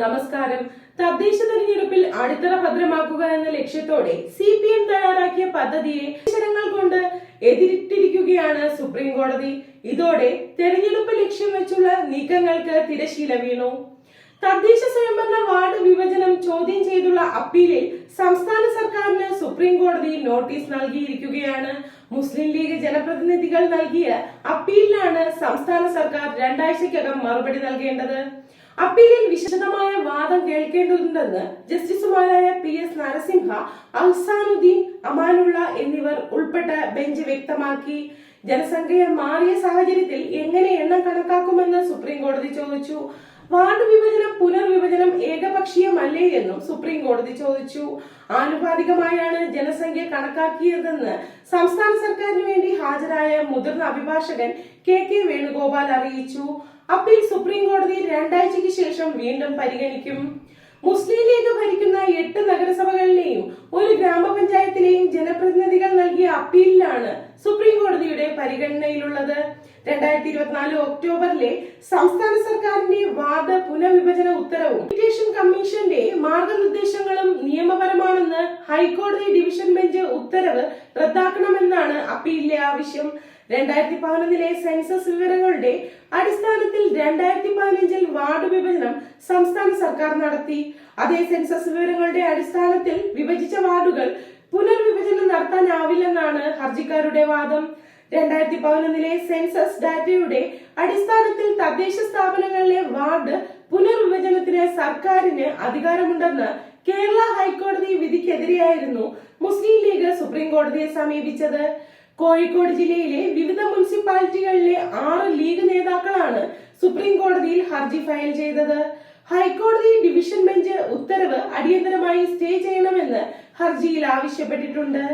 നമസ്കാരം. തദ്ദേശ തെരഞ്ഞെടുപ്പിൽ അടിത്തറ ഭദ്രമാക്കുക എന്ന ലക്ഷ്യത്തോടെ സി പി എം തയ്യാറാക്കിയ പദ്ധതിയെ അക്ഷരങ്ങൾ കൊണ്ട് എതിരിട്ടിരിക്കുകയാണ് സുപ്രീം കോടതി. ഇതോടെ തെരഞ്ഞെടുപ്പ് ലക്ഷ്യം വെച്ചുള്ള നീക്കങ്ങൾക്ക് തിരശീല വീണു. തദ്ദേശ സ്വയംഭരണ വാർഡ് വിഭജനം ചോദ്യം ചെയ്തുള്ള അപ്പീലിൽ സംസ്ഥാന സർക്കാരിന് സുപ്രീം കോടതി നോട്ടീസ് നൽകിയിരിക്കുകയാണ്. മുസ്ലിം ലീഗ് ജനപ്രതിനിധികൾ നൽകിയ അപ്പീലിലാണ് സംസ്ഥാന സർക്കാർ രണ്ടാഴ്ചക്കകം മറുപടി നൽകേണ്ടത്. അപ്പീലിൽ വിശദമായ വാദം കേൾക്കേണ്ടതുണ്ടെന്ന് ജസ്റ്റിസുമാരായ പി എസ് നരസിംഹ അഹ്സാനുദ്ദീൻ അമാനുള്ള എന്നിവർ ഉൾപ്പെട്ട ബെഞ്ച് വ്യക്തമാക്കി. ജനസംഖ്യ മാറിയ സാഹചര്യത്തിൽ എങ്ങനെ എണ്ണം കണക്കാക്കുമെന്ന് സുപ്രീം കോടതി ചോദിച്ചു. വാർഡ് വിഭജനം പുനർവിഭജനം ഏകപക്ഷീയമല്ലേ എന്നും സുപ്രീം കോടതി ചോദിച്ചു. ആനുപാതികമായാണ് ജനസംഖ്യ കണക്കാക്കിയതെന്ന് സംസ്ഥാന സർക്കാരിന് വേണ്ടി ഹാജരായ മുതിർന്ന അഭിഭാഷകൻ കെ കെ വേണുഗോപാൽ അറിയിച്ചു. അപ്പീൽ സുപ്രീം കോടതി രണ്ടാഴ്ചയ്ക്ക് ശേഷം വീണ്ടും പരിഗണിക്കും. മുസ്ലിം ലീഗ് ഭരിക്കുന്ന എട്ട് നഗരസഭകളിലെയും ഒരു ഗ്രാമപഞ്ചായത്തിലെയും ജനപ്രതിനിധികൾ നൽകിയ അപ്പീലിലാണ് സുപ്രീം കോടതിയുടെ പരിഗണനയിലുള്ളത്. രണ്ടായിരത്തി ഇരുപത്തിനാല് ഒക്ടോബറിലെ സംസ്ഥാന സർക്കാരിന്റെ വാദ പുനഃവിഭജന ഉത്തരവും എഡ്യൂക്കേഷൻ കമ്മീഷന്റെ മാർഗനിർദ്ദേശങ്ങളും നിയമപരമാണെന്ന് ഹൈക്കോടതി ഡിവിഷൻ ബെഞ്ച് ഉത്തരവ് റദ്ദാക്കണമെന്നാണ് അപ്പീലിലെ ആവശ്യം. രണ്ടായിരത്തി പതിനൊന്നിലെ സെൻസസ് വിവരങ്ങളുടെ അടിസ്ഥാനത്തിൽ രണ്ടായിരത്തി പതിനഞ്ചിൽ വാർഡ് വിഭജനം സംസ്ഥാന സർക്കാർ നടത്തി. അതേ സെൻസസ് വിവരങ്ങളുടെ അടിസ്ഥാനത്തിൽ വിഭജിച്ച വാർഡുകൾ പുനർവിഭജനം നടത്താനാവില്ലെന്നാണ് ഹർജിക്കാരുടെ വാദം. രണ്ടായിരത്തി പതിനൊന്നിലെ സെൻസസ് ഡാറ്റയുടെ അടിസ്ഥാനത്തിൽ തദ്ദേശ സ്ഥാപനങ്ങളിലെ വാർഡ് പുനർവിഭജനത്തിന് സർക്കാരിന് അധികാരമുണ്ടെന്ന് കേരള ഹൈക്കോടതി വിധിക്കെതിരെയായിരുന്നു മുസ്ലിം ലീഗ് സുപ്രീം കോടതിയെ സമീപിച്ചത്. കോഴിക്കോട് ജില്ലയിലെ വിവിധ മുനിസിപ്പാലിറ്റികളിലെ ആറ് ലീഗ് നേതാക്കളാണ് സുപ്രീം കോടതിയിൽ ഹർജി ഫയൽ ചെയ്തത്. ഹൈക്കോടതി ഡിവിഷൻ ബെഞ്ച് ഉത്തരവ് അടിയന്തരമായി സ്റ്റേ ചെയ്യണമെന്ന് ഹർജിയിൽ ആവശ്യപ്പെട്ടിട്ടുണ്ട്.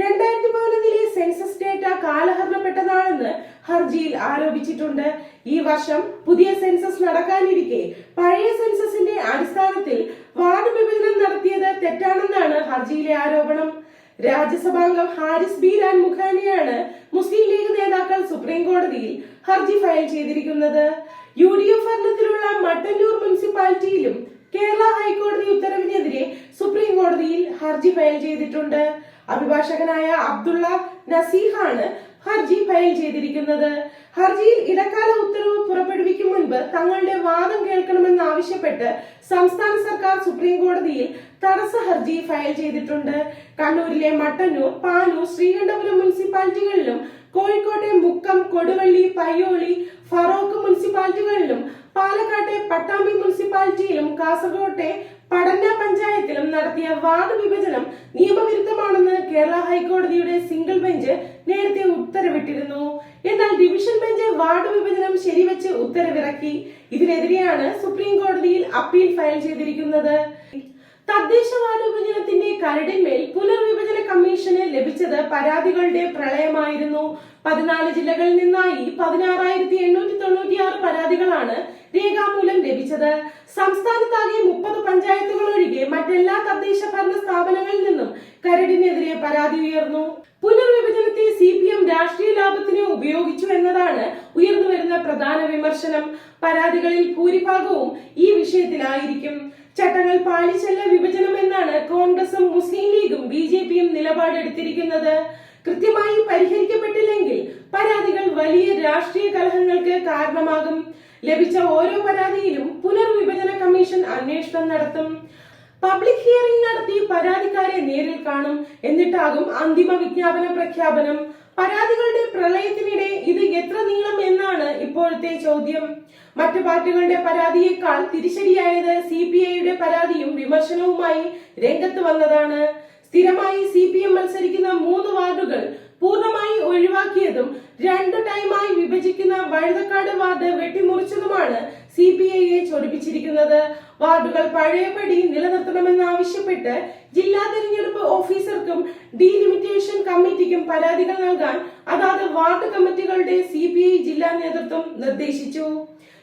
രണ്ടായിരത്തി പതിനൊന്നിലെ സെൻസസ് ഡേറ്റ കാലഹരണപ്പെട്ടതാണെന്ന് ഹർജിയിൽ ആരോപിച്ചിട്ടുണ്ട്. ഈ വർഷം പുതിയ സെൻസസ് നടക്കാനിരിക്കെ പഴയ സെൻസസിന്റെ അടിസ്ഥാനത്തിൽ വാർഡ് വിഭജനം നടത്തിയത് തെറ്റാണെന്നാണ് ഹർജിയിലെ ആരോപണം. രാജ്യസഭാംഗം ഹാരിസ് ബി രാൻ മുഖാനിയാണ് മുസ്ലിം ലീഗ് നേതാക്കൾ സുപ്രീം കോടതിയിൽ ഹർജി ഫയൽ ചെയ്തിരിക്കുന്നത്. യു ഡി എഫ് ഭരണത്തിലുള്ള മട്ടന്നൂർ മുനിസിപ്പാലിറ്റിയിലും കേരള ഹൈക്കോടതി ഉത്തരവിനെതിരെ സുപ്രീം കോടതിയിൽ ഹർജി ഫയൽ ചെയ്തിട്ടുണ്ട്. അഭിഭാഷകനായ അബ്ദുള്ള നസീഹാണ് ഹർജി ഫയൽ ചെയ്തിരിക്കുന്നത്. ഹർജിയിൽ ഇടക്കാല ഉത്തരവ് പുറപ്പെടുവിക്കും മുൻപ് തങ്ങളുടെ വാദം കേൾക്കണമെന്ന് ആവശ്യപ്പെട്ട് സംസ്ഥാന സർക്കാർ സുപ്രീം കോടതിയിൽ തടസ്സ ഹർജി ഫയൽ ചെയ്തിട്ടുണ്ട്. കണ്ണൂരിലെ മട്ടന്നൂർ പാനൂർ ശ്രീകണ്ഠപുരം മുനിസിപ്പാലിറ്റികളിലും കോഴിക്കോട്ടെ മുക്കം കൊടുവള്ളി പയ്യോളി ഫറോക്ക് മുനിസിപ്പാലിറ്റികളിലും പാലക്കാട്ടെ പട്ടാമ്പി മുനിസിപ്പാലിറ്റിയിലും കാസർകോട്ടെ പടന്ന പഞ്ചായത്തിലും നടത്തിയ വാർഡ് വിഭജനം നിയമവിരുദ്ധമാണെന്ന് കേരള ഹൈക്കോടതിയുടെ സിംഗിൾ ബെഞ്ച് നേരത്തെ ഉത്തരവിട്ടിരുന്നു. എന്നാൽ ഡിവിഷൻ ബെഞ്ച് വാർഡ് വിഭജനം ശരിവെച്ച് ഉത്തരവിറക്കി. ഇതിനെതിരെയാണ് സുപ്രീം കോടതിയിൽ അപ്പീൽ ഫയൽ ചെയ്തിരിക്കുന്നത്. തദ്ദേശ വാർഡ് വിഭജനത്തിന്റെ കരടിന്മേൽ പുനർവിഭജന കമ്മീഷന് ലഭിച്ചത് പരാതികളുടെ പ്രളയമായിരുന്നു. പതിനാല് ജില്ലകളിൽ നിന്നായി പതിനാറായിരത്തി എണ്ണൂറ്റി തൊണ്ണൂറ്റിയാറ് പരാതികളാണ് രേഖാമൂലം ലഭിച്ചത്. സംസ്ഥാനത്താകെ മുപ്പത് പഞ്ചായത്തുകൾ ഒഴികെ മറ്റെല്ലാ തദ്ദേശ ഭരണ സ്ഥാപനങ്ങളിൽ നിന്നും കരടിനെതിരെ പരാതി ഉയർന്നു. പുനർവിഭജനത്തെ സി പി എം രാഷ്ട്രീയ ലാഭത്തിന് ഉപയോഗിച്ചു എന്നതാണ് ഉയർന്നു വരുന്ന പ്രധാന വിമർശനം. പരാതികളിൽ ഭൂരിഭാഗവും ഈ വിഷയത്തിലായിരിക്കും. ചട്ടങ്ങൾ പാലിച്ചല്ല വിഭജനം എന്നാണ് കോൺഗ്രസും മുസ്ലിം ലീഗും ബി ജെ പിയും നിലപാടെടുത്തിരിക്കുന്നത്. കൃത്യമായി പരിഹരിക്കപ്പെട്ടില്ലെങ്കിൽ പരാതികൾ വലിയ രാഷ്ട്രീയ കലഹങ്ങൾക്ക് കാരണമാകും. ലഭിച്ച ഓരോ പരാതിയിലും പുനർവിഭജന കമ്മീഷൻ അന്വേഷണം നടത്തും. പബ്ലിക് ഹിയറിംഗ് നടത്തി പരാതിക്കാരെ നേരിൽ കാണും. എന്നിട്ടാകും അന്തിമ വിജ്ഞാപന പ്രഖ്യാപനം. പരാതികളുടെ പ്രളയത്തിനിടെ ഇത് എത്ര നീളം എന്നാണ് ഇപ്പോഴത്തെ ചോദ്യം. മറ്റു പാർട്ടികളുടെ പരാതിയേക്കാൾ തിരിച്ചടിയായത് സി പി ഐയുടെ പരാതിയും വിമർശനവുമായി രംഗത്ത് വന്നതാണ്. സ്ഥിരമായി സി പി എം മത്സരിക്കുന്ന മൂന്ന് വാർഡുകൾ പൂർണമായി ഒഴിവാക്കിയതും രണ്ട് ടൈമായി വിഭജിക്കുന്ന വഴുതക്കാട് വാർഡ് വെട്ടിമുറിച്ചതുമാണ് സി പി ഐയെ ചൊടിപ്പിച്ചിരിക്കുന്നത്. വാർഡുകൾ പഴയപടി നിലനിർത്തണമെന്ന് ആവശ്യപ്പെട്ട് ജില്ലാ തെരഞ്ഞെടുപ്പ് ഓഫീസർക്കും ഡീലിമിറ്റേഷൻ കമ്മിറ്റിക്കും പരാതികൾ നൽകാൻ അതാത് വാർഡ് കമ്മിറ്റികളുടെ സി പി ഐ ജില്ലാ നേതൃത്വം നിർദ്ദേശിച്ചു.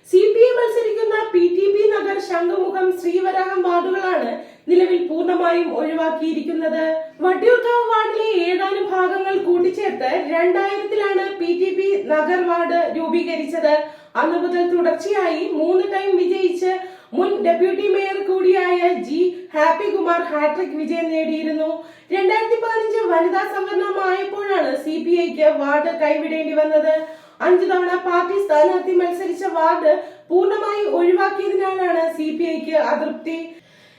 സി പി ഐ മത്സരിക്കുന്ന P T P Nagar Shanghumukham Sreevaraham വാർഡുകളാണ് നിലവിൽ പൂർണമായും ഒഴിവാക്കിയിരിക്കുന്നത്. വട്ടിയൂർക്കാവ് വാർഡിലെ ഏതാനും ഭാഗങ്ങൾ കൂട്ടിച്ചേർത്ത് രണ്ടായിരത്തിലാണ് P T P Nagar ward രൂപീകരിച്ചത്. അന്ന് മുതൽ തുടർച്ചയായി മൂന്ന് ടൈം വിജയിച്ച് മുൻ ഡെപ്യൂട്ടി മേയർ കൂടിയായ G Happy Kumar hat trick വിജയം നേടിയിരുന്നു. രണ്ടായിരത്തി പതിനഞ്ച് വനിതാ സംവരണമായപ്പോഴാണ് സി പി ഐക്ക് വാർഡ് കൈവിടേണ്ടി വന്നത്. അഞ്ചു തവണ പാർട്ടി സ്ഥാനാർത്ഥി മത്സരിച്ച വാർഡ് പൂർണമായി ഒഴിവാക്കിയതിനാലാണ് സി പി ഐക്ക് അതൃപ്തി.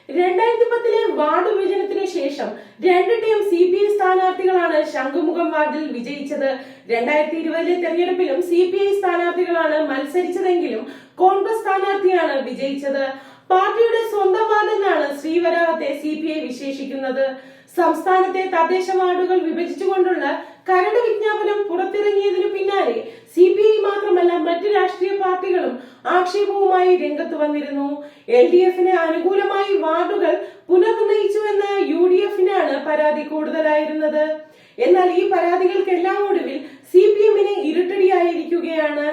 രണ്ടായിരത്തി പത്തിലെ വാർഡ് വിഭജനത്തിനു ശേഷം രണ്ട് ടീം സി പി ഐ സ്ഥാനാർത്ഥികളാണ് ശംഖുമുഖം വാർഡിൽ വിജയിച്ചത്. രണ്ടായിരത്തി ഇരുപതിലെ തെരഞ്ഞെടുപ്പിലും സി പി ഐ സ്ഥാനാർത്ഥികളാണ് മത്സരിച്ചതെങ്കിലും കോൺഗ്രസ് സ്ഥാനാർത്ഥിയാണ് വിജയിച്ചത്. പാർട്ടിയുടെ സ്വന്തം വാർഡെന്നാണ് ശ്രീവരാവത്തെ സി പി ഐ വിശേഷിക്കുന്നത്. സംസ്ഥാനത്തെ തദ്ദേശ വാർഡുകൾ വിഭജിച്ചുകൊണ്ടുള്ള കരട് വിജ്ഞാപനം പുറത്തിറങ്ങിയതിനു പിന്നാലെ സി പി ഐ മാത്രമല്ല മറ്റ് രാഷ്ട്രീയ പാർട്ടികളും ആക്ഷേപവുമായി രംഗത്ത് വന്നിരുന്നു. എൽ ഡി എഫിന് അനുകൂലമായി വാർഡുകൾ പുനർനിർണയിച്ചുവെന്ന് യു ഡി എഫിനാണ് പരാതി കൂടുതലായിരുന്നത്. എന്നാൽ ഈ പരാതികൾക്കെല്ലാം ഒടുവിൽ സി പി എമ്മിന് ഇരുട്ടടിയായിരിക്കുകയാണ്.